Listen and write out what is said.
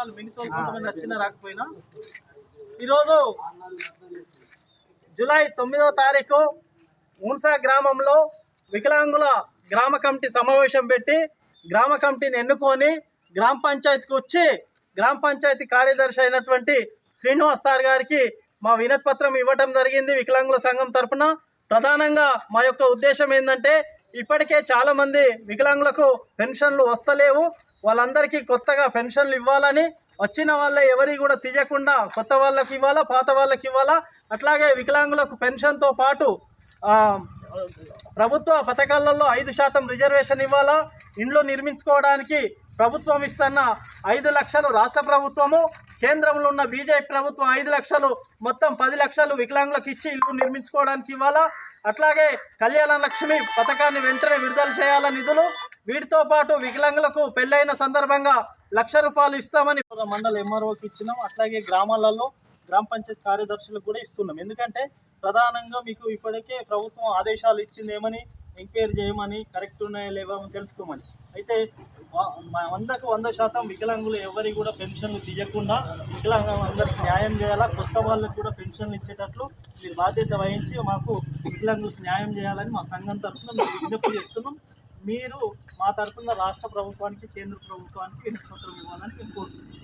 వాహనాలు మిగతా కొంతమంది వచ్చినా రాకపోయినా. ఈరోజు జూలై తొమ్మిదో తారీఖు ఊన్సా గ్రామంలో వికలాంగుల గ్రామ కమిటీ సమావేశం పెట్టి గ్రామ కమిటీని ఎన్నుకొని గ్రామ పంచాయతీకి వచ్చి గ్రామ పంచాయతీ కార్యదర్శి అయినటువంటి శ్రీనివాస్ సార్ గారికి మా వినతి పత్రం ఇవ్వటం జరిగింది వికలాంగుల సంఘం తరపున. ప్రధానంగా మా యొక్క ఉద్దేశం ఏంటంటే ఇప్పటికే చాలామంది వికలాంగులకు పెన్షన్లు వస్తలేవు. వాళ్ళందరికీ కొత్తగా పెన్షన్లు ఇవ్వాలని వచ్చిన వాళ్ళ ఎవరి కూడా తీయకుండా కొత్త వాళ్ళకి ఇవ్వాలా పాత వాళ్ళకి ఇవ్వాలా? అట్లాగే వికలాంగులకు పెన్షన్తో పాటు ప్రభుత్వ పథకాలలో ఐదు శాతం రిజర్వేషన్ ఇవ్వాలా? ఇండ్లు నిర్మించుకోవడానికి ప్రభుత్వం ఇస్తున్న ఐదు లక్షలు రాష్ట్ర ప్రభుత్వము కేంద్రంలో ఉన్న బీజేపీ ప్రభుత్వం ఐదు లక్షలు మొత్తం పది లక్షలు వికలాంగులకు ఇచ్చి ఇల్లు నిర్మించుకోవడానికి ఇవ్వాలా. అట్లాగే కళ్యాణ లక్ష్మి పథకాన్ని వెంటనే విడుదల చేయాల నిధులు. వీటితో పాటు వికలాంగులకు పెళ్ళైన సందర్భంగా లక్ష రూపాయలు ఇస్తామని మండల ఎంఆర్ఓకి ఇచ్చినాం. అట్లాగే గ్రామాలలో గ్రామ పంచాయతీ కార్యదర్శులకు కూడా ఇస్తున్నాం. ఎందుకంటే ప్రధానంగా మీకు ఇప్పటికే ప్రభుత్వం ఆదేశాలు ఇచ్చింది ఏమని ఎంక్వైరీ చేయమని కరెక్ట్ ఉన్నాయా లేవా అని తెలుసుకోమని. అయితే వందకు వంద శాతం వికలాంగులు ఎవరికి కూడా పెన్షన్లు తీయకుండా వికలాంగం అందరికి న్యాయం చేయాలా? కొత్త వాళ్ళకి కూడా పెన్షన్లు ఇచ్చేటట్లు మీరు బాధ్యత వహించి మాకు వికలాంగులకు న్యాయం చేయాలని మా సంఘం తరఫున మేము విజ్ఞప్తి చేస్తున్నాం. మీరు మా తరఫున రాష్ట్ర ప్రభుత్వానికి కేంద్ర ప్రభుత్వానికి వినతి పత్రం ఇవ్వాలని మేము కోరుతున్నాం.